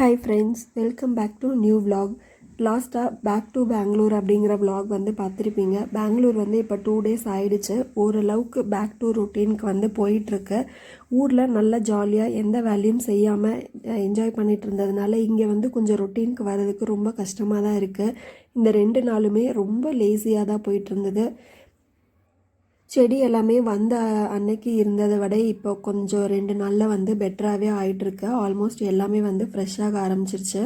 Hi friends welcome back to new vlog. லாஸ்ட்டாக back to Bangalore அப்படிங்கிற vlog வந்து பார்த்துருப்பீங்க. பெங்களூர் வந்து இப்போ டூ டேஸ் ஆயிடுச்சு. ஓரளவுக்கு பேக் டு ரொட்டீனுக்கு வந்து போயிட்டுருக்கு. ஊரில் நல்லா ஜாலியாக எந்த வேலையும் செய்யாமல் என்ஜாய் பண்ணிகிட்டு இருந்ததுனால இங்கே வந்து கொஞ்சம் ரொட்டீனுக்கு வர்றதுக்கு ரொம்ப கஷ்டமாக தான் இருக்குது இந்த ரெண்டு நாளுமே ரொம்ப லேசியாக தான் போயிட்டு இருந்தது. செடி எல்லாமே வந்த அன்னைக்கு இருந்ததை விட இப்போ கொஞ்சம் ரெண்டு நாளில் வந்து பெட்டராகவே ஆகிட்டுருக்கு ஆல்மோஸ்ட் எல்லாமே வந்து ஃப்ரெஷ்ஷாக ஆரம்பிச்சிருச்சு.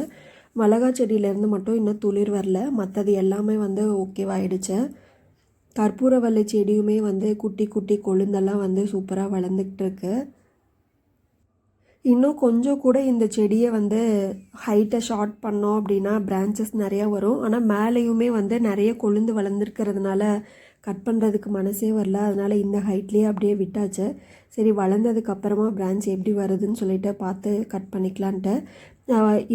மிளகா செடியிலேருந்து மட்டும் இன்னும் துளிர் வரல. மற்றது எல்லாமே வந்து ஓகேவாயிடுச்சு கற்பூரவள்ளி செடியுமே வந்து குட்டி குட்டி கொழுந்தெல்லாம் வந்து சூப்பராக வளர்ந்துக்கிட்டு இருக்கு இன்னும் கொஞ்சம் கூட இந்த செடியை வந்து ஹைட்டை ஷார்ட் பண்ணோம் அப்படின்னா பிரான்ச்சஸ் நிறையா வரும். ஆனால் மேலேயுமே வந்து நிறைய கொழுந்து வளர்ந்துருக்கிறதுனால கட் பண்ணுறதுக்கு மனசே வரல. அதனால் இந்த ஹைட்லேயே அப்படியே விட்டாச்சு. சரி வளர்ந்ததுக்கப்புறமா பிரான்ச் எப்படி வருதுன்னு சொல்லிட்டு பார்த்து கட் பண்ணிக்கலான்ட்டு.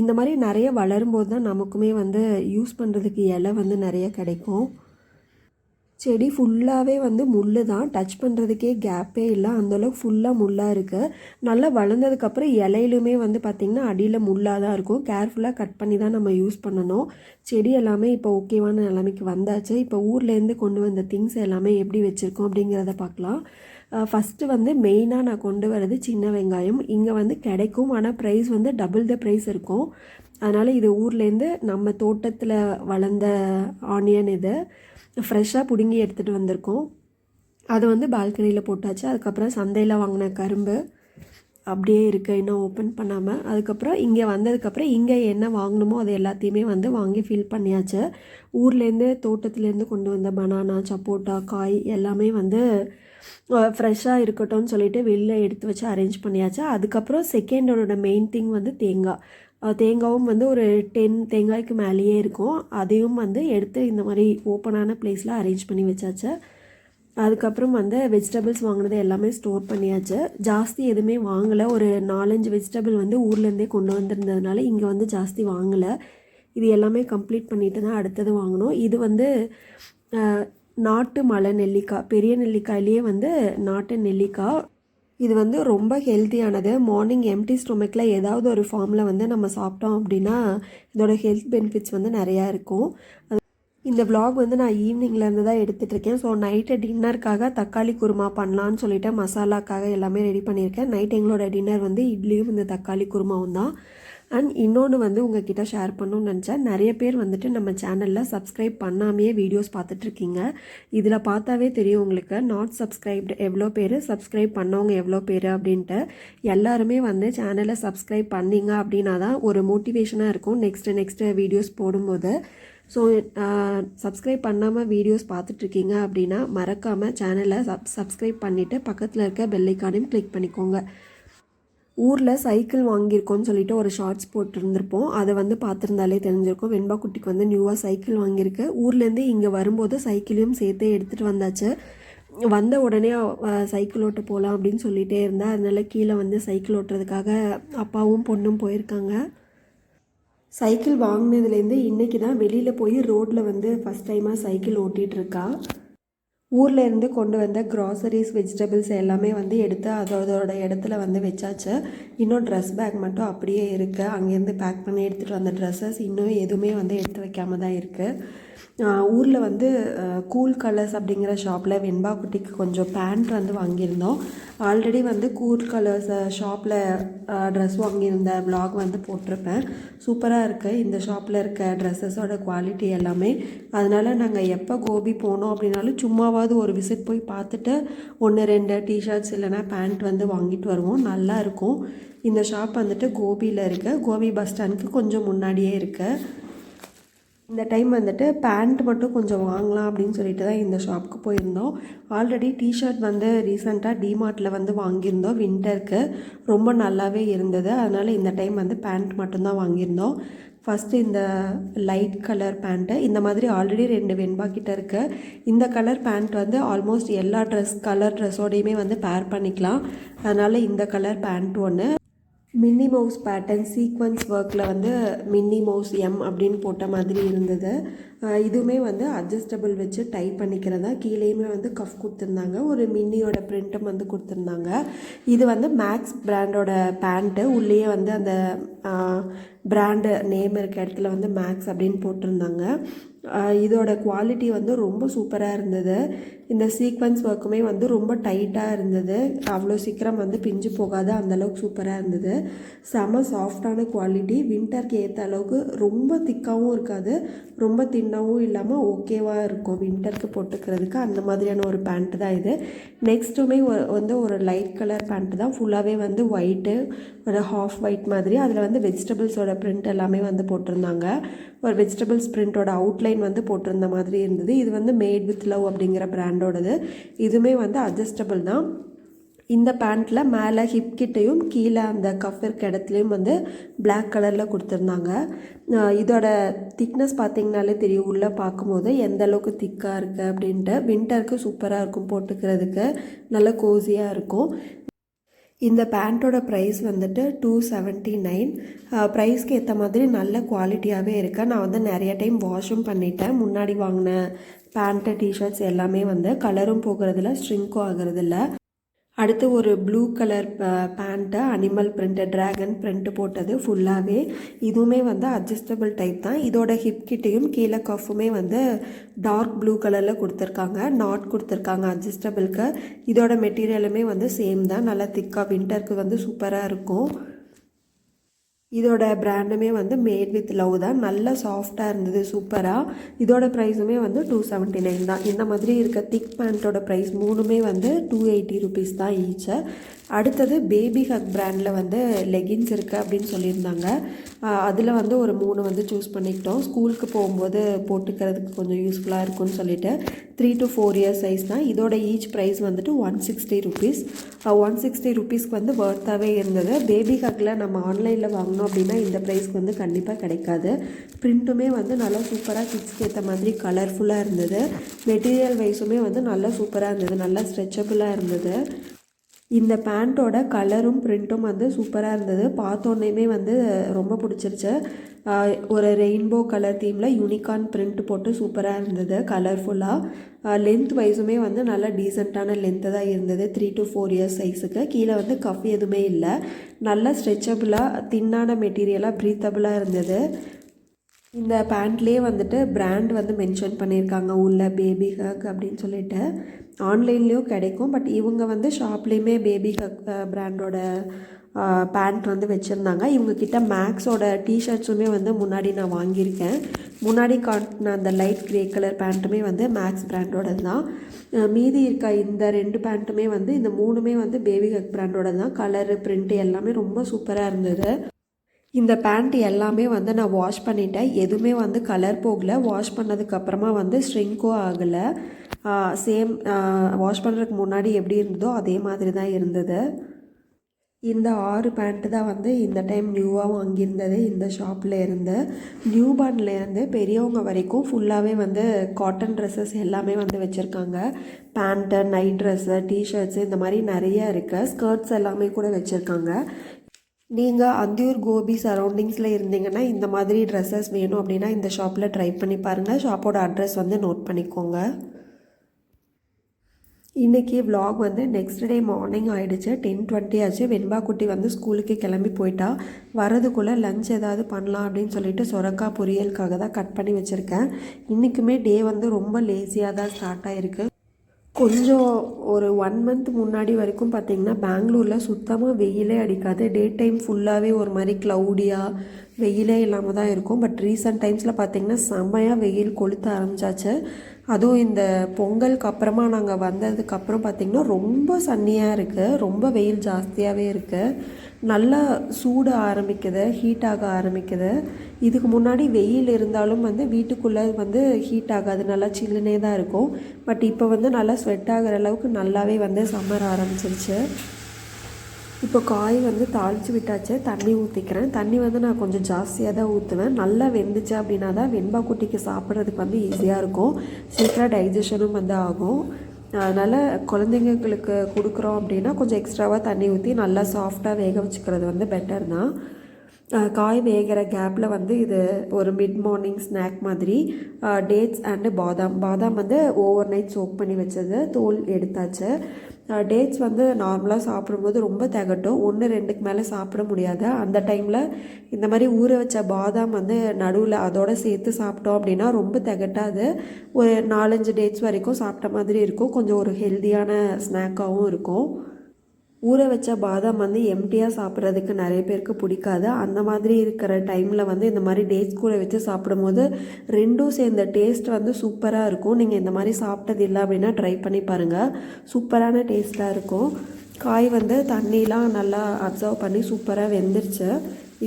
இந்த மாதிரி நிறைய வளரும்போது தான் நமக்குமே வந்து யூஸ் பண்ணுறதுக்கு இலை வந்து நிறைய கிடைக்கும். செடி ஃபுல்லாகவே வந்து முள் தான். டச் பண்ணுறதுக்கே கேப்பே இல்லை. அந்தளவுக்கு ஃபுல்லாக முள்ளாக இருக்குது நல்லா வளர்ந்ததுக்கப்புறம் இலையிலுமே வந்து பார்த்திங்கன்னா அடியில் முள்ளாக தான் இருக்கும். கேர்ஃபுல்லாக கட் பண்ணி தான் நம்ம யூஸ் பண்ணணும். செடி எல்லாமே இப்போ ஓகேவான நிலைமைக்கு வந்தாச்சு. இப்போ ஊர்லேருந்து கொண்டு வந்த திங்ஸ் எல்லாமே எப்படி வச்சுருக்கோம் அப்படிங்கிறத பார்க்கலாம் ஃபஸ்ட்டு வந்து மெயினாக நான் கொண்டு வரது சின்ன வெங்காயம். இங்கே வந்து கிடைக்கும். ஆனால் ப்ரைஸ் வந்து டபுள் த ப்ரைஸ் இருக்கும். அதனால் இது ஊர்லேருந்து நம்ம தோட்டத்தில் வளர்ந்த ஆனியன் இது. ஃப்ரெஷ்ஷாக பிடுங்கி எடுத்துகிட்டு வந்திருக்கோம். அது வந்து பால்கனியில் போட்டாச்சு. அதுக்கப்புறம் சந்தையில் வாங்கின கரும்பு அப்படியே இருக்குது இன்னும் ஓப்பன் பண்ணாமல் அதுக்கப்புறம் இங்கே வந்ததுக்கப்புறம் இங்கே என்ன வாங்கணுமோ அது எல்லாத்தையுமே வந்து வாங்கி ஃபில் பண்ணியாச்சு. ஊர்லேருந்து தோட்டத்துலேருந்து கொண்டு வந்த பனானா சப்போட்டா காய் எல்லாமே வந்து ஃப்ரெஷ்ஷாக இருக்கட்டும்னு சொல்லிட்டு வெளில எடுத்து வச்சு அரேஞ்ச் பண்ணியாச்சு. அதுக்கப்புறம் செகண்டோட மெயின் திங் வந்து தேங்காய். தேங்காயும் தேங்காவும் வந்து ஒரு டென் தேங்காய்க்கு மேலேயே இருக்கும். அதையும் வந்து எடுத்து இந்த மாதிரி ஓப்பனான பிளேஸில் அரேஞ்ச் பண்ணி வச்சாச்சு. அதுக்கப்புறம் வந்து வெஜிடபிள்ஸ் வாங்கினது எல்லாமே ஸ்டோர் பண்ணியாச்சு. ஜாஸ்தி எதுவுமே வாங்கலை. ஒரு நாலஞ்சு வெஜிடபிள் வந்து ஊர்லேருந்தே கொண்டு வந்திருந்ததுனால இங்கே வந்து ஜாஸ்தி வாங்கலை. இது எல்லாமே கம்ப்ளீட் பண்ணிட்டு தான் அடுத்தது வாங்கினோம் இது வந்து நாட்டு மலை நெல்லிக்காய் பெரிய நெல்லிக்காயிலேயே வந்து நாட்டு நெல்லிக்காய் இது வந்து ரொம்ப ஹெல்த்தியானது மார்னிங் எம்டி ஸ்டொமக்கில் ஏதாவது ஒரு ஃபார்மில் வந்து நம்ம சாப்பிட்டோம் அப்படின்னா இதோட ஹெல்த் பெனிஃபிட்ஸ் வந்து நிறையா இருக்கும். இந்த விலாக் வந்து நான் ஈவினிங்லேருந்து தான் எடுத்துகிட்டு இருக்கேன். ஸோ நைட்டு டின்னருக்காக தக்காளி குருமா பண்ணலான்னு சொல்லிட்டு மசாலாக்காக எல்லாமே ரெடி பண்ணியிருக்கேன். நைட் எங்களோட டின்னர் வந்து இட்லியும் இந்த தக்காளி குருமாவும் தான். அண்ட் இன்னொன்று வந்து உங்ககிட்ட ஷேர் பண்ணணும்னு நினச்சேன். நிறைய பேர் வந்துட்டு நம்ம சேனலில் சப்ஸ்கிரைப் பண்ணாமையே வீடியோஸ் பார்த்துட்ருக்கீங்க இதில் பார்த்தாவே தெரியும் உங்களுக்கு நாட் சப்ஸ்கிரைப்டு எவ்வளோ பேர் சப்ஸ்கிரைப் பண்ணவங்க எவ்வளோ பேர் அப்படின்ட்டு. எல்லாருமே வந்து சேனலை சப்ஸ்கிரைப் பண்ணீங்க அப்படின்னா தான் ஒரு மோட்டிவேஷனாக இருக்கும். நெக்ஸ்ட்டு நெக்ஸ்ட்டு வீடியோஸ் போடும்போது. ஸோ சப்ஸ்கிரைப் பண்ணாமல் வீடியோஸ் பார்த்துட்ருக்கீங்க அப்படின்னா மறக்காமல் சேனலை சப் சப்ஸ்கிரைப் பண்ணிவிட்டு பக்கத்தில் இருக்க பெல்லைக்கானையும் கிளிக் பண்ணிக்கோங்க. ஊரில் சைக்கிள் வாங்கியிருக்கோன்னு சொல்லிட்டு ஒரு ஷார்ட்ஸ் போட்டிருந்திருப்போம். அதை வந்து பார்த்துருந்தாலே தெரிஞ்சிருக்கும். வெண்பா குட்டிக்கு வந்து நியூவாக சைக்கிள் வாங்கியிருக்கு. ஊர்லேருந்து இங்கே வரும்போது சைக்கிளையும் சேர்த்தே எடுத்துகிட்டு வந்தாச்சு. வந்த உடனே சைக்கிள் ஓட்ட போகலாம் அப்படின்னு சொல்லிகிட்டே இருந்தா அதனால கீழே வந்து சைக்கிள் ஓட்டுறதுக்காக அப்பாவும் பொண்ணும் போயிருக்காங்க. சைக்கிள் வாங்கினதுலேருந்து இன்றைக்கி தான் வெளியில் போய் ரோட்டில் வந்து ஃபஸ்ட் டைமாக சைக்கிள் ஓட்டிகிட்டு இருக்கா. ஊரில் இருந்து கொண்டு வந்த க்ராசரிஸ் வெஜிடபிள்ஸ் எல்லாமே வந்து எடுத்து அதோட இடத்துல வந்து வச்சாச்சு. இன்னும் ட்ரெஸ் பேக் மட்டும் அப்படியே இருக்குது அங்கேருந்து பேக் பண்ணி எடுத்துகிட்டு வந்த ட்ரெஸ்ஸஸ் இன்னும் எதுவுமே வந்து எடுத்து வைக்காம தான் இருக்குது ஊரில் வந்து கூல் கலர்ஸ் அப்படிங்கிற ஷாப்பில் வெண்பா குட்டிக்கு கொஞ்சம் பேண்ட் வந்து வாங்கியிருந்தோம். ஆல்ரெடி வந்து கூல் கலர்ஸ் ஷாப்பில் ட்ரெஸ் வாங்கியிருந்த ப்ளாக் வந்து போட்டிருப்பேன். சூப்பராக இருக்குது இந்த ஷாப்பில் இருக்க ட்ரெஸ்ஸஸோட குவாலிட்டி எல்லாமே. அதனால் நாங்கள் எப்போ கோபி போனோம் அப்படின்னாலும் சும்மாவாவது ஒரு விசிட் போய் பார்த்துட்டு ஒன்று ரெண்டு டிஷர்ட்ஸ் இல்லைனா பேண்ட் வந்து வாங்கிட்டு வருவோம். நல்லா இருக்கும். இந்த ஷாப் வந்துட்டு கோபியில் இருக்குது கோபி பஸ் ஸ்டாண்டுக்கு கொஞ்சம் முன்னாடியே இருக்குது இந்த டைம் வந்துட்டு பேண்ட் மட்டும் கொஞ்சம் வாங்கலாம் அப்படின்னு சொல்லிட்டு தான் இந்த ஷாப்புக்கு போயிருந்தோம். ஆல்ரெடி டிஷர்ட் வந்து ரீசெண்டாக டிமார்ட்டில் வந்து வாங்கியிருந்தோம். வின்டருக்கு ரொம்ப நல்லாவே இருந்தது. அதனால் இந்த டைம் வந்து பேண்ட் மட்டும்தான் வாங்கியிருந்தோம். ஃபஸ்ட்டு இந்த லைட் கலர் பேண்ட்டு இந்த மாதிரி ஆல்ரெடி ரெண்டு வெண்பா கிட்ட இருக்குது இந்த கலர் பேண்ட் வந்து ஆல்மோஸ்ட் எல்லா ட்ரெஸ் கலர் ட்ரெஸ்ஸோடையுமே வந்து பேர் பண்ணிக்கலாம். அதனால் இந்த கலர் பேண்ட் ஒன்று மின்னி மவுஸ் பேட்டர்ன் சீக்வன்ஸ் ஒர்க்கில் வந்து மின்னி மவுஸ் எம் அப்படின்னு போட்ட மாதிரி இருந்தது. இதுவுமே வந்து அட்ஜஸ்டபிள் வச்சு டைப் பண்ணிக்கிறதா கீழேயுமே வந்து கஃப் கொடுத்துருந்தாங்க. ஒரு மின்னியோட பிரிண்ட்டும் வந்து கொடுத்துருந்தாங்க. இது வந்து மேக்ஸ் பிராண்டோட பேண்ட்டு உள்ளேயே வந்து அந்த பிராண்டு நேம் இருக்க இடத்துல வந்து மேக்ஸ் அப்படின்னு போட்டிருந்தாங்க. இதோட குவாலிட்டி வந்து ரொம்ப சூப்பராக இருந்தது. இந்த சீக்வன்ஸ் ஒர்க்குமே வந்து ரொம்ப டைட்டாக இருந்தது. அவ்வளோ சீக்கிரம் வந்து பிஞ்சு போகாத அந்தளவுக்கு சூப்பராக இருந்தது. செம சாஃப்டான குவாலிட்டி வின்டருக்கு ஏற்ற அளவுக்கு ரொம்ப திக்காகவும் இருக்காது. ரொம்ப தின்னாகவும் இல்லாமல் ஓகேவாக இருக்கும் வின்டருக்கு போட்டுக்கிறதுக்கு. அந்த மாதிரியான ஒரு பேண்ட்டு தான் இது. நெக்ஸ்ட்டுமே வந்து ஒரு லைட் கலர் பேண்ட்டு தான். ஃபுல்லாகவே வந்து ஒயிட்டு ஒரு ஹாஃப் ஒயிட் மாதிரி. அதில் வந்து வெஜிடபிள்ஸோட பிரிண்ட் எல்லாமே வந்து போட்டிருந்தாங்க. ஒரு வெஜிடபிள்ஸ் ப்ரிண்ட்டோட அவுட்லைன் வந்து போட்டிருந்த மாதிரி இருந்தது. இது வந்து மேட் வித் லவ் அப்படிங்கிற பிராண்டோடது இதுவுமே வந்து அட்ஜஸ்டபிள் தான். இந்த பேண்ட்டில் மேலே ஹிப் கிட்டேயும் கீழே அந்த கஃப் இருக்க இடத்துலையும் வந்து பிளாக் கலரில் கொடுத்துருந்தாங்க. இதோட திக்னஸ் பார்த்திங்கனாலே தெரியும். உள்ளே பார்க்கும்போது எந்த அளவுக்கு திக்காக இருக்குது அப்படின்ட்டு. வின்டருக்கு சூப்பராக இருக்கும் போட்டுக்கிறதுக்கு. நல்ல கோசியாக இருக்கும். இந்த பேண்ட்டோட ப்ரைஸ் வந்துட்டு டூ செவன்ட்டி நைன் ப்ரைஸ்க்கு ஏற்ற மாதிரி நல்ல குவாலிட்டியாகவே இருக்குது நான் வந்து நிறைய டைம் வாஷும் பண்ணிட்டேன். முன்னாடி வாங்கின பேண்ட்டு டிஷர்ட்ஸ் எல்லாமே வந்து கலரும் போகிறதில்ல ஸ்ட்ரிங்க்கும் ஆகிறதில்ல. அடுத்து ஒரு blue colour pant animal print dragon print போட்டது ஃபுல்லாகவே இதுவுமே வந்து அட்ஜஸ்டபிள் டைப் தான். இதோட ஹிப் கிட்டேயும் கீழே கஃபுமே வந்து டார்க் ப்ளூ கலரில் கொடுத்துருக்காங்க. நாட் கொடுத்துருக்காங்க அட்ஜஸ்டபிளுக்கு இதோட மெட்டீரியலுமே வந்து சேம் தான். நல்லா திக்காக வின்டருக்கு வந்து சூப்பராக இருக்கும். இதோட பிராண்டுமே வந்து மேட் வித் லவ் தான். நல்லா சாஃப்டாக இருந்தது சூப்பராக இதோட ப்ரைஸுமே வந்து டூ செவன்ட்டி நைன் தான். இந்த மாதிரி இருக்க திக் பேண்ட்டோட ப்ரைஸ் மூணுமே வந்து டூ எயிட்டி ருபீஸ் தான் ஈச்சு. அடுத்தது பேபி ஹக் பிராண்டில் வந்து லெகின்ஸ் இருக்குது அப்படின்னு சொல்லியிருந்தாங்க. அதில் வந்து ஒரு மூணு வந்து சூஸ் பண்ணிக்கிட்டோம். ஸ்கூலுக்கு போகும்போது போட்டுக்கிறதுக்கு கொஞ்சம் யூஸ்ஃபுல்லாக இருக்கும்னு சொல்லிட்டு three to four years size தான். இதோட ஈச் ப்ரைஸ் வந்துட்டு one sixty rupees one sixty ருபீஸ்க்கு வந்து ஒர்த்தாகவே இருந்தது. பேபி ஹக்கில் நம்ம ஆன்லைனில் வாங்கினோம் அப்படின்னா இந்த ப்ரைஸ்க்கு வந்து கண்டிப்பாக கிடைக்காது. பிரிண்ட்டுமே வந்து நல்லா சூப்பராக கிட்ஸ்க்கு ஏற்ற மாதிரி கலர்ஃபுல்லாக இருந்தது. மெட்டீரியல் வைஸுமே வந்து நல்லா சூப்பராக இருந்தது. நல்லா ஸ்ட்ரெச்சபிளாக இருந்தது. இந்த பேண்ட்டோட கலரும் பிரிண்ட்டும் வந்து சூப்பராக இருந்தது. பார்த்தோன்னே வந்து ரொம்ப பிடிச்சிருச்சு. ஒரு ரெயின்போ கலர் தீமில் யூனிகார்ன் பிரிண்ட் போட்டு சூப்பராக இருந்தது கலர்ஃபுல்லாக லென்த் வைஸுமே வந்து நல்லா டீசெண்டான லென்த்து தான் இருந்தது த்ரீ டு ஃபோர் இயர்ஸ் சைஸுக்கு கீழே வந்து கஃப் எதுவுமே இல்லை. நல்லா ஸ்ட்ரெச்சபிளாக தின்னான மெட்டீரியலாக ப்ரீத்தபிளாக இருந்தது. இந்த பேண்ட்லேயே வந்துட்டு பிராண்ட் வந்து மென்ஷன் பண்ணியிருக்காங்க உள்ள பேபி ஹக் அப்படின்னு சொல்லிட்டு. ஆன்லைன்லேயும் கிடைக்கும். பட் இவங்க வந்து ஷாப்லேயுமே பேபி கக் பிராண்டோட பேண்ட் வந்து வச்சுருந்தாங்க. இவங்கக்கிட்ட மேக்ஸோட டிஷர்ட்ஸுமே வந்து முன்னாடி நான் வாங்கியிருக்கேன். முன்னாடி காட்டின அந்த லைட் கிரே கலர் பேண்ட்டுமே வந்து மேக்ஸ் ப்ராண்டோட தான். மீதி இருக்க இந்த ரெண்டு பேண்ட்டுமே வந்து இந்த மூணுமே வந்து பேபி கக் பிராண்டோட தான். கலரு பிரிண்ட்டு எல்லாமே ரொம்ப சூப்பராக இருந்தது. இந்த பேண்ட் எல்லாமே வந்து நான் வாஷ் பண்ணிட்டேன். எதுவுமே வந்து கலர் போகலை. வாஷ் பண்ணதுக்கப்புறமா வந்து ஸ்ட்ரிங்க்கும் ஆகலை. சேம் வாஷ் பண்ணுறதுக்கு முன்னாடி எப்படி இருந்ததோ அதே மாதிரி தான் இருந்தது. இந்த ஆறு பேண்ட்டு தான் வந்து இந்த டைம் நியூவாக வாங்கியிருந்தது இந்த ஷாப்பில் இருந்து. நியூ பார்ன்லேருந்து பெரியவங்க வரைக்கும் ஃபுல்லாகவே வந்து காட்டன் ட்ரெஸ்ஸஸ் எல்லாமே வந்து வச்சுருக்காங்க. பேண்ட்டு நைட் ட்ரெஸ்ஸு டிஷர்ட்ஸு இந்த மாதிரி நிறைய இருக்குது ஸ்கர்ட்ஸ் எல்லாமே கூட வச்சுருக்காங்க. நீங்கள் அந்தியூர் கோபி சரௌண்டிங்ஸில் இருந்தீங்கன்னா இந்த மாதிரி ட்ரெஸ்ஸஸ் வேணும் அப்படின்னா இந்த ஷாப்பில் ட்ரை பண்ணி பாருங்கள் ஷாப்போட அட்ரஸ் வந்து நோட் பண்ணிக்கோங்க. இன்றைக்கி வ்ளாக் வந்து நெக்ஸ்ட் டே மார்னிங் ஆகிடுச்சு டென் டுவெண்ட்டி ஆச்சு. வெண்பா குட்டி வந்து ஸ்கூலுக்கு கிளம்பி போயிட்டா. வரதுக்குள்ளே லஞ்ச் ஏதாவது பண்ணலாம் அப்படின்னு சொல்லிட்டு சொரக்கா பொரியலுக்காக தான் கட் பண்ணி வச்சுருக்கேன். இன்றைக்குமே டே வந்து ரொம்ப லேசியாக தான் ஸ்டார்ட் ஆகிருக்கு கொஞ்சம் ஒரு ஒன் மந்த் முன்னாடி வரைக்கும் பார்த்திங்கன்னா பெங்களூரில் சுத்தமாக வெயிலே அடிக்காது. டே டைம் ஃபுல்லாகவே ஒரு மாதிரி க்ளவுடியாக வெயிலே இல்லாமல் தான் இருக்கும். பட் ரீசெண்ட் டைம்ஸில் பார்த்தீங்கன்னா செம்மையாக வெயில் கொளுத்த ஆரம்பிச்சாச்சு. அதுவும் இந்த பொங்கலுக்கு அப்புறமா நாங்கள் வந்ததுக்கப்புறம் பார்த்திங்கன்னா ரொம்ப சன்னியாக இருக்குது ரொம்ப வெயில் ஜாஸ்தியாகவே இருக்குது நல்லா சூட ஆரம்பிக்குது ஹீட் ஆக ஆரம்பிக்குது. இதுக்கு முன்னாடி வெயில் இருந்தாலும் வந்து வீட்டுக்குள்ளே வந்து ஹீட் ஆகாது. நல்லா சில்லுனே தான் இருக்கும். பட் இப்போ வந்து நல்லா ஸ்வெட் ஆகிற அளவுக்கு நல்லாவே வந்து சம்மர் ஆரம்பிச்சிருச்சு. இப்போ காய் வந்து தாளித்து விட்டாச்சு தண்ணி ஊற்றிக்கிறேன் தண்ணி வந்து நான் கொஞ்சம் ஜாஸ்தியாக தான் ஊற்றுவேன் நல்லா வெந்துச்சு அப்படின்னா தான் வெண்பா குட்டிக்கு சாப்பிட்றதுக்கு வந்து ஈஸியாக இருக்கும். சீக்கிரம் டைஜஷனும் வந்து ஆகும். அதனால் குழந்தைங்களுக்கு கொடுக்குறோம் அப்படின்னா கொஞ்சம் எக்ஸ்ட்ராவாக தண்ணி ஊற்றி நல்லா சாஃப்டாக வேக வச்சுக்கிறது வந்து பெட்டர் தான். காய் வேகிற கேப்பில் வந்து இது ஒரு மிட் மார்னிங் ஸ்நாக் மாதிரி டேட்ஸ் அண்டு பாதாம். பாதாம் வந்து ஓவர் நைட் சோக் பண்ணி வச்சது தோல் எடுத்தாச்சு. டேட்ஸ் வந்து நார்மலாக சாப்பிடும்போது ரொம்ப திகட்டும். ஒன்று ரெண்டுக்கு மேலே சாப்பிட முடியாது. அந்த டைமில் இந்த மாதிரி ஊற வச்ச பாதாம் வந்து நடுவில் அதோட சேர்த்து சாப்பிட்டோம் அப்படின்னா ரொம்ப திகட்டாது. ஒரு நாலஞ்சு டேட்ஸ் வரைக்கும் சாப்பிட்ட மாதிரி இருக்கும். கொஞ்சம் ஒரு ஹெல்த்தியான ஸ்நாக்காகவும் இருக்கும். ஊற வச்ச பாதாம் வந்து எம்டியாக சாப்பிட்றதுக்கு நிறைய பேருக்கு பிடிக்காது. அந்த மாதிரி இருக்கிற டைமில் வந்து இந்த மாதிரி டேட்ஸ் கூட வச்சு சாப்பிடும்போது ரெண்டும் சேர்ந்த டேஸ்ட் வந்து சூப்பராக இருக்கும். நீங்கள் இந்த மாதிரி சாப்பிட்டது இல்லை அப்படின்னா ட்ரை பண்ணி பாருங்கள் சூப்பரான டேஸ்ட்டாக இருக்கும். காய் வந்து தண்ணிலாம் நல்லா அப்சர்வ் பண்ணி சூப்பராக வெந்துருச்சு.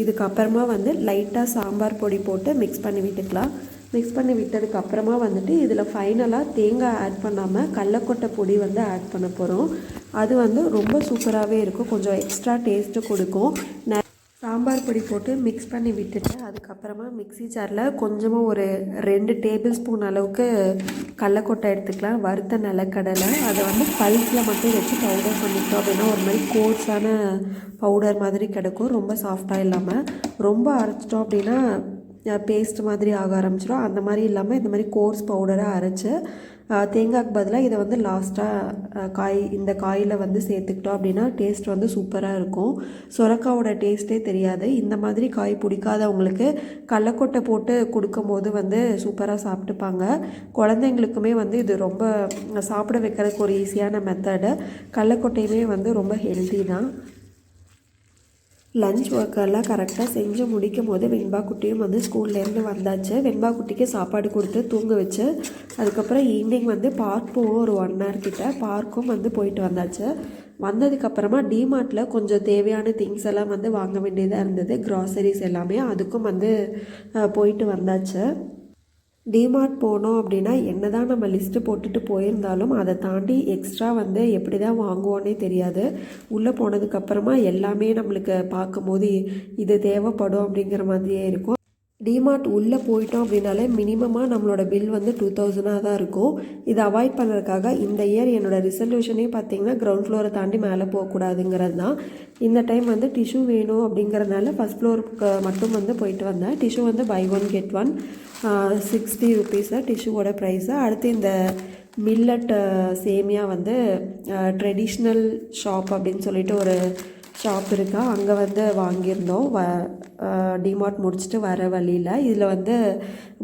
இதுக்கப்புறமா வந்து லைட்டாக சாம்பார் பொடி போட்டு மிக்ஸ் பண்ணி விட்டுக்கலாம். மிக்ஸ் பண்ணி விட்டதுக்கு அப்புறமா வந்துட்டு இதில் ஃபைனலாக தேங்காய் ஆட் பண்ணாமல் கடலக்கொட்டை பொடி வந்து ஆட் பண்ண போகிறோம் அது வந்து ரொம்ப சூப்பராகவே இருக்கும். கொஞ்சம் எக்ஸ்ட்ரா டேஸ்ட்டு கொடுக்கும். ந- சாம்பார் பொடி போட்டு மிக்ஸ் பண்ணி விட்டுட்டு அதுக்கப்புறமா மிக்ஸி ஜாரில் கொஞ்சமாக ஒரு ரெண்டு டேபிள் ஸ்பூன் அளவுக்கு கடலக்கொட்டை எடுத்துக்கலாம். வறுத்த நிலக்கடலை. அதை வந்து பல்ஸில் மட்டும் வச்சு பவுடர் பண்ணிட்டோம் அப்படின்னா ஒரு மாதிரி கோர்ஸான பவுடர் மாதிரி கிடைக்கும். ரொம்ப சாஃப்டாக இல்லாமல் ரொம்ப அரைச்சிட்டோம் அப்படின்னா பேஸ்ட் மாதிரி ஆக ஆரம்பிச்சிடும் அந்த மாதிரி இல்லாமல் இந்த மாதிரி கோர்ஸ் பவுடராக அரைச்சி தேங்காய்க்கு பதிலாக இதை வந்து லாஸ்ட்டாக காய் இந்த காயில் வந்து சேர்த்துக்கிட்டோம் அப்படின்னா டேஸ்ட் வந்து சூப்பராக இருக்கும். சுரக்காவோட டேஸ்ட்டே தெரியாது. இந்த மாதிரி காய் பிடிக்காதவங்களுக்கு கடலக்கொட்டை போட்டு கொடுக்கும்போது வந்து சூப்பராக சாப்பிட்டுப்பாங்க. குழந்தைங்களுக்குமே வந்து இது ரொம்ப சாப்பிட வைக்கிறதுக்கு ஒரு ஈஸியான மெத்தடு கடலக்கொட்டையுமே வந்து ரொம்ப ஹெல்த்தி தான். லஞ்ச் ஒர்க்கெல்லாம் கரெக்டாக செஞ்சு முடிக்கும் போது வெண்பா குட்டியும் வந்து ஸ்கூல்லேருந்து வந்தாச்சு. வெண்பா குட்டிக்கு சாப்பாடு கொடுத்து தூங்க வச்சு அதுக்கப்புறம் ஈவினிங் வந்து பார்க் போவோம் ஒரு ஒன் ஹவர் கிட்ட பார்க்கும் வந்து போயிட்டு வந்தாச்சு. வந்ததுக்கப்புறமா டிமார்ட்டில் கொஞ்சம் தேவையான திங்ஸ் எல்லாம் வந்து வாங்க வேண்டியதாக இருந்தது. க்ராசரிஸ் எல்லாமே அதுக்கும் வந்து போயிட்டு வந்தாச்சு. டிமார்ட் போனோம் அப்படின்னா என்ன தான் நம்ம லிஸ்ட்டு போட்டுட்டு போயிருந்தாலும் அதை தாண்டி எக்ஸ்ட்ரா வந்து எப்படி தான் வாங்குவோன்னே தெரியாது. உள்ளே போனதுக்கப்புறமா எல்லாமே நம்மளுக்கு பார்க்கும்போது இது தேவைப்படும் அப்படிங்கிற மாதிரியே இருக்கும். டிமார்ட் உள்ளே போயிட்டோம் அப்படின்னாலே மினிமமாக நம்மளோட பில் வந்து டூ தௌசண்டாக தான் இருக்கும். இதை அவாய்ட் பண்ணுறதுக்காக இந்த இயர் என்னோட ரிசல்யூஷனே பார்த்தீங்கன்னா கிரவுண்ட் ஃப்ளோரை தாண்டி மேலே போகக்கூடாதுங்கிறது தான். இந்த டைம் வந்து டிஷ்யூ வேணும் அப்படிங்கிறதுனால ஃபஸ்ட் ஃப்ளோருக்கு மட்டும் வந்து போயிட்டு வந்தேன். டிஷ்யூ வந்து buy one get one sixty rupees டிஷ்யூவோட price அடுத்து இந்த மில்லட் சேமியா வந்து ட்ரெடிஷ்னல் ஷாப் அப்படின்னு சொல்லிட்டு ஒரு ஷாப் இருக்கா அங்கே வந்து வாங்கியிருந்தோம். வ டிமார்ட் முடிச்சுட்டு வர வழியில். இதில் வந்து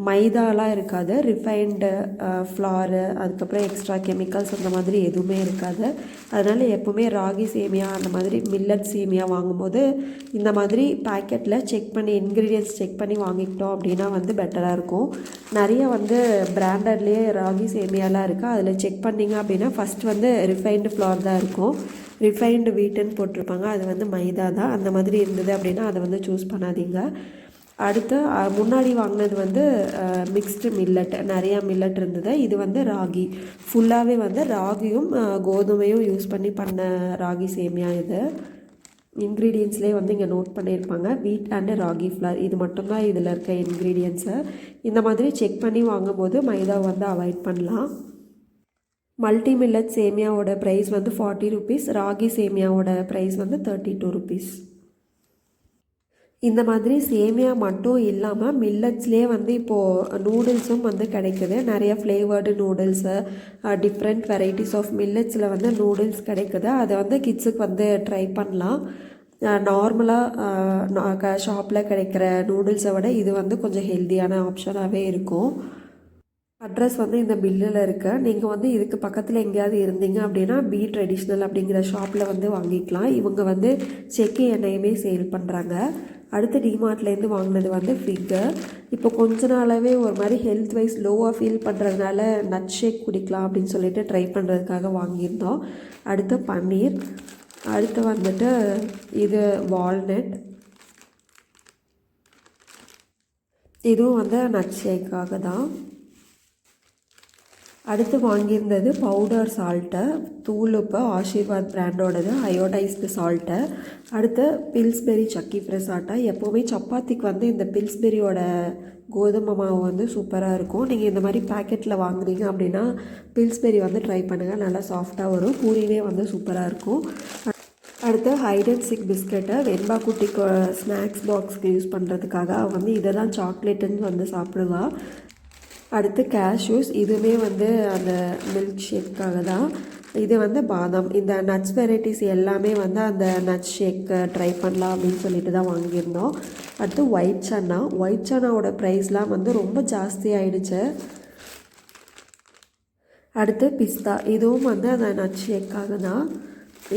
மைதாலாம் இருக்காது. ரிஃபைன்டு ஃப்ளாரு அதுக்கப்புறம் எக்ஸ்ட்ரா கெமிக்கல்ஸ் அந்த மாதிரி எதுவுமே இருக்காது. அதனால் எப்போவுமே ராகி சேமியா அந்த மாதிரி மில்லட் சேமியா வாங்கும்போது இந்த மாதிரி பேக்கெட்டில் செக் பண்ணி இன்க்ரீடியன்ஸ் செக் பண்ணி வாங்கிக்கிட்டோம் அப்படின்னா வந்து பெட்டராக இருக்கும். நிறைய வந்து பிராண்டட்லேயே ராகி சேமியாலாம் இருக்குது அதில் செக் பண்ணிங்க அப்படின்னா ஃபஸ்ட் வந்து ரிஃபைன்டு ஃப்ளார் தான் இருக்கும். ரிஃபைன்டு வீட்டுன்னு போட்டிருப்பாங்க. அது வந்து மைதா தான். அந்த மாதிரி இருந்தது அப்படின்னா அதை வந்து சூஸ் பண்ணாதீங்க. அடுத்து முன்னாடி வாங்கினது வந்து மிக்ஸ்டு மில்லட் நிறையா மில்லட் இருந்தது. இது வந்து ராகி. ஃபுல்லாகவே வந்து ராகியும் கோதுமையும் யூஸ் பண்ணி பண்ண ராகி சேமியா இது. இன்க்ரீடியன்ஸ்லேயே வந்து இங்கே நோட் பண்ணியிருப்பாங்க. வீட் அண்டு ராகி ஃப்ளார் இது மட்டும்தான் இதில் இருக்க இன்க்ரீடியன்ஸு இந்த மாதிரி செக் பண்ணி வாங்கும்போது மைதா வந்து அவாய்ட் பண்ணலாம். மல்டி மில்லட் சேமியாவோட ப்ரைஸ் வந்து ஃபார்ட்டி ருபீஸ் ராகி சேமியாவோட ப்ரைஸ் வந்து தேர்ட்டி டூ ருபீஸ் இந்த மாதிரி சேமியா மட்டும் இல்லாமல் மில்லட்ஸ்லேயே வந்து இப்போது நூடுல்ஸும் வந்து கிடைக்குது. நிறைய flavoured noodles different varieties of மில்லட்ஸில் வந்து நூடுல்ஸ் கிடைக்குது. அதை வந்து கிட்ஸுக்கு வந்து ட்ரை பண்ணலாம். நார்மலாக ஷாப்பில் கிடைக்கிற நூடுல்ஸை விட இது வந்து கொஞ்சம் ஹெல்த்தியான ஆப்ஷனாகவே இருக்கும். அட்ரஸ் வந்து இந்த பில்லில் இருக்கு. நீங்கள் வந்து இதுக்கு பக்கத்தில் எங்கேயாவது இருந்தீங்க அப்படின்னா பி ட்ரெடிஷ்னல் அப்படிங்கிற ஷாப்பில் வந்து வாங்கிக்கலாம். இவங்க வந்து செக்கு எண்ணெயுமே சேல் பண்ணுறாங்க அடுத்து டிமார்ட்லேருந்து வாங்கினது வந்து ஃபிக்கு இப்போ கொஞ்ச நாளாகவே ஒரு மாதிரி ஹெல்த் வைஸ் லோவாக ஃபீல் பண்ணுறதுனால நட் ஷேக் குடிக்கலாம் அப்படின்னு சொல்லிட்டு ட்ரை பண்ணுறதுக்காக வாங்கியிருந்தோம். அடுத்து பன்னீர். அடுத்து வந்துட்டு இது வால்நட் இதுவும் வந்து நட் ஷேக்காக தான். அடுத்து வாங்கியிருந்தது பவுடர் சால்ட்டு உப்பு ஆஷீர்வாத் பிராண்டோடது அயோடைஸ்டு சால்ட்டு அடுத்து பில்ஸ்பெரி சக்கி ஃப்ரெஷ் எப்போவுமே சப்பாத்திக்கு வந்து இந்த பில்ஸ்பெரியோட கோதுமை மாவு வந்து சூப்பராக இருக்கும். நீங்கள் இந்த மாதிரி பேக்கெட்டில் வாங்குறீங்க அப்படின்னா பில்ஸ்பெரி வந்து ட்ரை பண்ணுங்கள் நல்லா சாஃப்டாக வரும். பூரிவே வந்து சூப்பராக இருக்கும். அடுத்து ஹைட் அண்ட் சிக் பிஸ்கெட்டை வெண்பா குட்டி ஸ்நாக்ஸ் பாக்ஸ்க்கு யூஸ் பண்ணுறதுக்காக அவள் வந்து இதை தான் சாக்லேட்டுன்னு வந்து சாப்பிடுவாள் அடுத்து கேஷ்யூஸ் இதுவுமே வந்து அந்த மில்க் ஷேக்காக தான். இது வந்து பாதாம். இந்த நட்ஸ் வெரைட்டிஸ் எல்லாமே வந்து அந்த நட்ஸ் ஷேக்கு ட்ரை பண்ணலாம் அப்படின்னு சொல்லிட்டு தான் வாங்கியிருந்தோம். அடுத்து ஒயிட் சன்னா. ஒயிட் சன்னாவோட ப்ரைஸ்லாம் வந்து ரொம்ப ஜாஸ்தி ஆயிடுச்சு. அடுத்து பிஸ்தா. இதுவும் வந்து அந்த நட் ஷேக்காக தான்.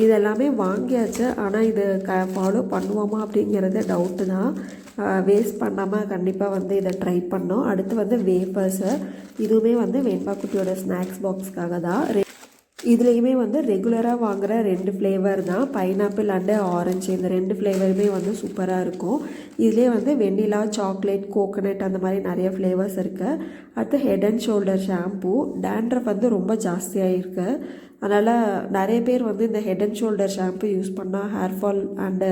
இது எல்லாமே வாங்கியாச்சு. ஆனால் இது க ஃபாலோ பண்ணுவோமா அப்படிங்கிறது டவுட்டு தான். வேஸ்ட் பண்ணாமல் கண்டிப்பாக வந்து இதை ட்ரை பண்ணோம். அடுத்து வந்து வேப்பர்ஸு இதுவுமே வந்து வெண்பாக்குட்டியோட ஸ்நாக்ஸ் பாக்ஸ்க்காக தான். ரெ- இதுலேயுமே வந்து ரெகுலராக வாங்குகிற ரெண்டு ஃப்ளேவர் தான். பைனாப்பிள் அண்டு ஆரஞ்சு இந்த ரெண்டு ஃப்ளேவருமே வந்து சூப்பராக இருக்கும். இதுலேயே வந்து வெண்ணிலா சாக்லேட் கோகனட் அந்த மாதிரி நிறைய ஃப்ளேவர்ஸ் இருக்குது அடுத்து head and shoulder shampoo dandruff வந்து ரொம்ப ஜாஸ்தியாக இருக்குது அதனால் நிறைய பேர் வந்து இந்த head and shoulder shampoo use பண்ணால் ஹேர் ஃபால் அண்டு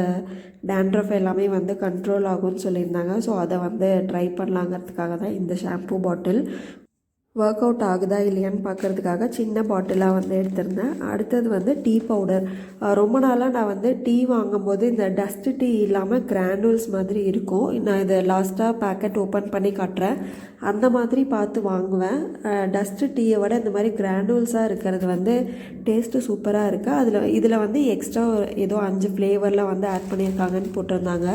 டேண்ட்ரஃப் எல்லாமே வந்து கண்ட்ரோல் ஆகும்னு சொல்லியிருந்தாங்க. ஸோ அதை வந்து ட்ரை பண்ணலாங்கிறதுக்காக தான் இந்த ஷாம்பூ பாட்டில் ஒர்க் அவுட் ஆகுதா இல்லையான்னு பார்க்கறதுக்காக சின்ன பாட்டிலாக வந்து எடுத்திருந்தேன். அடுத்தது வந்து டீ பவுடர் ரொம்ப நாளாக நான் வந்து டீ வாங்கும்போது இந்த டஸ்ட்டு டீ இல்லாமல் கிரானுல்ஸ் மாதிரி இருக்கும். நான் இதை லாஸ்ட்டாக பேக்கெட் ஓப்பன் பண்ணி காட்டுறேன். அந்த மாதிரி பார்த்து வாங்குவேன். டஸ்ட்டு டீயை விட இந்த மாதிரி கிரானுல்ஸாக இருக்கிறது வந்து டேஸ்ட்டு சூப்பராக இருக்குது அதில் இதில் வந்து எக்ஸ்ட்ரா ஏதோ அஞ்சு ஃப்ளேவரில் வந்து ஆட் பண்ணியிருக்காங்கன்னு போட்டிருந்தாங்க.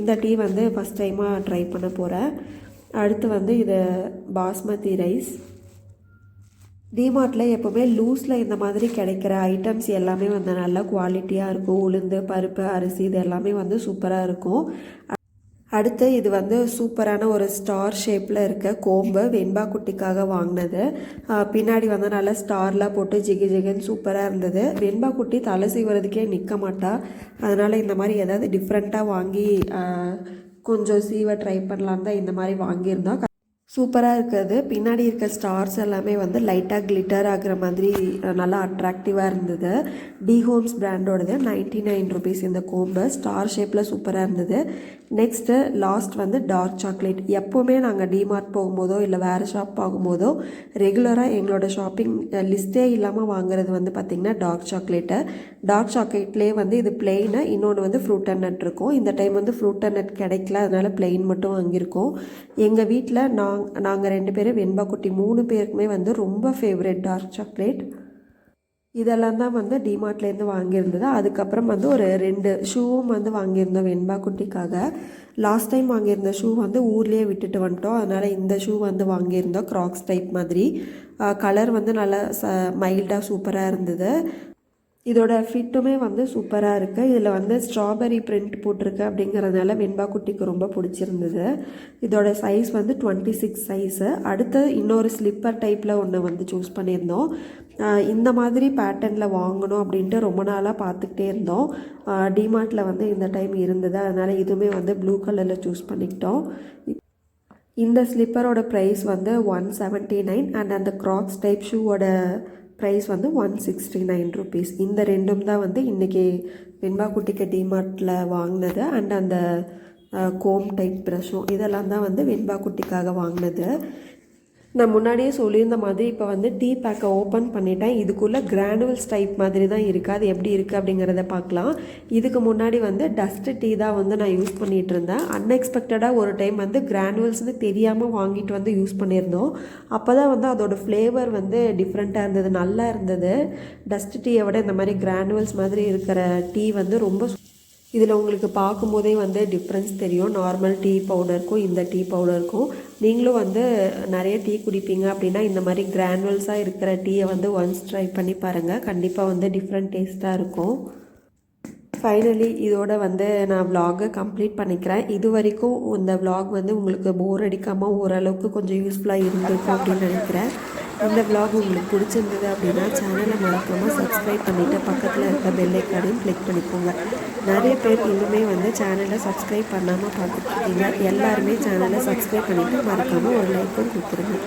இந்த டீ வந்து ஃபஸ்ட் டைமாக ட்ரை பண்ண போகிறேன் அடுத்து வந்து இது பாஸ்மதி ரைஸ். டிமார்ட்டில் எப்போவுமே லூஸில் இந்த மாதிரி கிடைக்கிற ஐட்டம்ஸ் எல்லாமே வந்து நல்ல குவாலிட்டியாக இருக்கும். உளுந்து பருப்பு அரிசி இது எல்லாமே வந்து சூப்பராக இருக்கும். அடுத்து இது வந்து சூப்பரான ஒரு ஸ்டார் ஷேப்பில் இருக்க கோம்பு வெண்பா குட்டிக்காக வாங்கினது. பின்னாடி வந்து நல்லா ஸ்டார்லாம் போட்டு ஜிகு ஜிகுன்னு சூப்பராக இருந்தது. வெண்பா குட்டி தலை செய்வதுக்கே நிற்க மாட்டா. அதனால் இந்த மாதிரி ஏதாவது டிஃப்ரெண்ட்டாக வாங்கி கொஞ்சம் சீவை ட்ரை பண்ணலான்னு தான் இந்த மாதிரி வாங்கியிருந்தோம். சூப்பராக இருக்கிறது. பின்னாடி இருக்க ஸ்டார்ஸ் எல்லாமே வந்து லைட்டாக கிளிட்டர் ஆகிற மாதிரி நல்லா அட்ராக்டிவாக இருந்தது. டி ஹோம்ஸ் பிராண்டோடது நைன்டி நைன் ருபீஸ் இந்த கோம்பு. ஸ்டார் ஷேப்பில் சூப்பராக இருந்தது. நெக்ஸ்ட்டு லாஸ்ட் வந்து டார்க் சாக்லேட். எப்போவுமே நாங்கள் டிமார்ட் போகும்போதோ இல்லை வேறு ஷாப் போகும்போதோ ரெகுலராக எங்களோட ஷாப்பிங் லிஸ்ட்டே இல்லாமல் வாங்குறது வந்து பார்த்திங்கன்னா டார்க் சாக்லேட்டு. டார்க் சாக்லேட்லேயே வந்து இது பிளெயினு இன்னொன்று வந்து ஃப்ரூட் அண்ட் நட் இருக்கும். இந்த டைம் வந்து ஃப்ரூட் அண்ட் நட் கிடைக்கல. அதனால் பிளெயின் மட்டும் வாங்கியிருக்கோம். எங்கள் வீட்டில் நான் நாங் நாங்கள் ரெண்டு பேரும் வெண்பாக்குட்டி மூணு பேருக்குமே வந்து ரொம்ப ஃபேவரட் டார்க் சாக்லேட் இதெல்லாம் தான் வந்து டிமார்ட்லேருந்து வாங்கியிருந்தது. அதுக்கப்புறம் வந்து ஒரு ரெண்டு ஷூவும் வந்து வாங்கியிருந்தோம் வெண்பா குட்டிக்காக. லாஸ்ட் டைம் வாங்கியிருந்த ஷூ வந்து ஊர்லேயே விட்டுட்டு வந்துட்டோம். அதனால் இந்த ஷூ வந்து வாங்கியிருந்தோம் க்ராக்ஸ் டைப் மாதிரி. கலர் வந்து நல்லா ச மைல்டாக சூப்பராக இருந்தது. இதோட ஃபிட்டுமே வந்து சூப்பராக இருக்குது இதில் வந்து ஸ்ட்ராபெரி பிரிண்ட் போட்டிருக்கு அப்படிங்கிறதுனால வெண்பா குட்டிக்கு ரொம்ப பிடிச்சிருந்தது. இதோட சைஸ் வந்து டுவெண்ட்டி சிக்ஸ் சைஸு. அடுத்து இன்னொரு ஸ்லிப்பர் டைப்பில் ஒன்று வந்து சூஸ் பண்ணியிருந்தோம். இந்த மாதிரி பேட்டர்னில் வாங்கணும் அப்படின்ட்டு ரொம்ப நாளாக பார்த்துக்கிட்டே இருந்தோம். டிமார்ட்டில் வந்து இந்த டைம் இருந்தது. அதனால் இதுவுமே வந்து ப்ளூ கலரில் சூஸ் பண்ணிக்கிட்டோம். இந்த ஸ்லிப்பரோட ப்ரைஸ் வந்து ஒன் செவன்ட்டி நைன். அண்ட் அந்த க்ராக்ஸ் டைப் ஷூவோட ப்ரைஸ் வந்து ஒன் சிக்ஸ்டி நைன் ருபீஸ் இந்த ரெண்டும் தான் வந்து இன்றைக்கி வெண்பா குட்டிக்கு டிமார்ட்டில் வாங்கினது அண்ட் அந்த கோம் டைப் ப்ரஷும் இதெல்லாம் தான் வந்து வெண்பா குட்டிக்காக வாங்கினது. நான் முன்னாடியே சொல்லியிருந்த மாதிரி இப்போ வந்து டீ பேக்கை ஓப்பன் பண்ணிட்டேன். இதுக்குள்ளே கிரானுவல்ஸ் டைப் மாதிரி தான் இருக்குது அது எப்படி இருக்குது அப்படிங்கிறத பார்க்கலாம். இதுக்கு முன்னாடி வந்து டஸ்ட் டீ தான் வந்து நான் யூஸ் பண்ணிகிட்டு இருந்தேன். அன்எக்ஸ்பெக்டடாக ஒரு டைம் வந்து கிரானுவல்ஸ்னு தெரியாமல் வாங்கிட்டு வந்து யூஸ் பண்ணியிருந்தோம். அப்போ தான் வந்து அதோடய ஃப்ளேவர் வந்து டிஃப்ரெண்ட்டாக இருந்தது நல்லா இருந்தது. டஸ்ட் டீயை விட இந்த மாதிரி கிரானுவல்ஸ் மாதிரி இருக்கிற டீ வந்து ரொம்ப இதில் உங்களுக்கு பார்க்கும்போதே வந்து டிஃப்ரென்ஸ் தெரியும். நார்மல் டீ பவுடருக்கும் இந்த டீ பவுடருக்கும் நீங்களும் வந்து நிறைய டீ குடிப்பீங்க அப்படின்னா இந்த மாதிரி கிரானுவல்ஸாக இருக்கிற டீயை வந்து ஒன்ஸ் ட்ரை பண்ணி பாருங்கள் கண்டிப்பாக வந்து டிஃப்ரெண்ட் டேஸ்ட்டாக இருக்கும். ஃபைனலி இதோட வந்து நான் விலாகை கம்ப்ளீட் பண்ணிக்கிறேன். இது வரைக்கும் இந்த விலாக் வந்து உங்களுக்கு போர் அடிக்காமல் ஓரளவுக்கு கொஞ்சம் யூஸ்ஃபுல்லாக இருந்திருக்கும் அப்படின்னு நினைக்கிறேன். இந்த vlog உங்களுக்கு பிடிச்சிருந்தது அப்படின்னா சேனலை மறக்காமல் சப்ஸ்கிரைப் பண்ணிவிட்டு பக்கத்தில் இருக்க பெல்லைக்கானையும் கிளிக் பண்ணிக்கோங்க. நிறைய பேர் இன்னுமே வந்து சேனலை சப்ஸ்கிரைப் பண்ணாமல் பார்த்துட்ருக்கீங்க எல்லாருமே சேனலை சப்ஸ்கிரைப் பண்ணிவிட்டு மறக்காமல் ஒரு லைக்கும் கொடுத்துருங்க.